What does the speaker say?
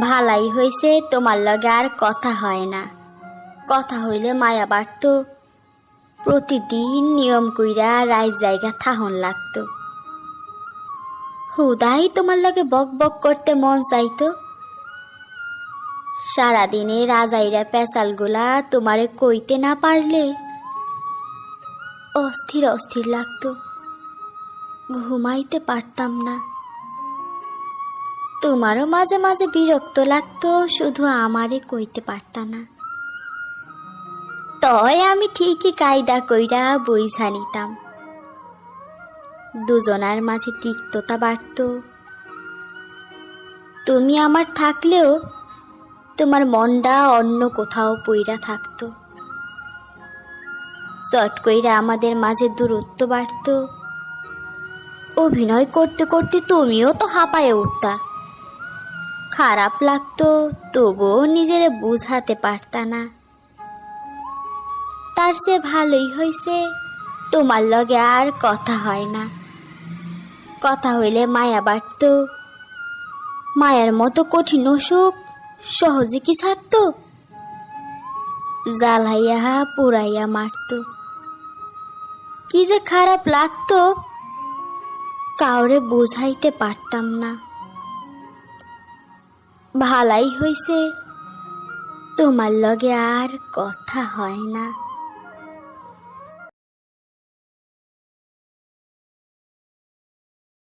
ভালাই হয়েছে তোমার লগে আর কথা হয় না। কথা হইলে মায়া বাড়ত। প্রতিদিন নিয়ম কইরা রায় জায়গা থাহন লাগতো। হুদাই তোমার লগে বক বক করতে মন চাইতো। সারাদিনে রাজাইরা পেঁচালগুলা তোমারে কইতে না পারলে অস্থির অস্থির লাগতো। ঘুমাইতে পারতাম না। তোমারও মাঝে মাঝে বিরক্ত লাগতো, শুধু আমারে কইতে পারতা না। তয় আমি ঠিকই কায়দা কইরা বইঝা নিতাম। দুজনার মাঝে তিক্ততা বাড়ত। তুমি আমার থাকলেও তোমার মনটা অন্য কোথাও পইরা থাকতো। চট কইরা আমাদের মাঝে দূরত্ব বাড়ত। অভিনয় করতে করতে তুমিও তো হাঁপায়ে উঠতা। খারাপ লাগতো, তবুও নিজের বুঝাতে পারতা না। তার সে ভালোই হইছে, তোমার লগে আর কথা হয় না। কথা হইলে মায়া বাড়ত। মায়ার মতো কঠিন অসুখ সহজে কি ছাড়ত? জ্বালাইয়া পুরাইয়া মারত। কি যে খারাপ লাগতো, কাউরে বোঝাইতে পারতাম না। ভালাই হইছে। তোমার লগে আর কথা হয় না।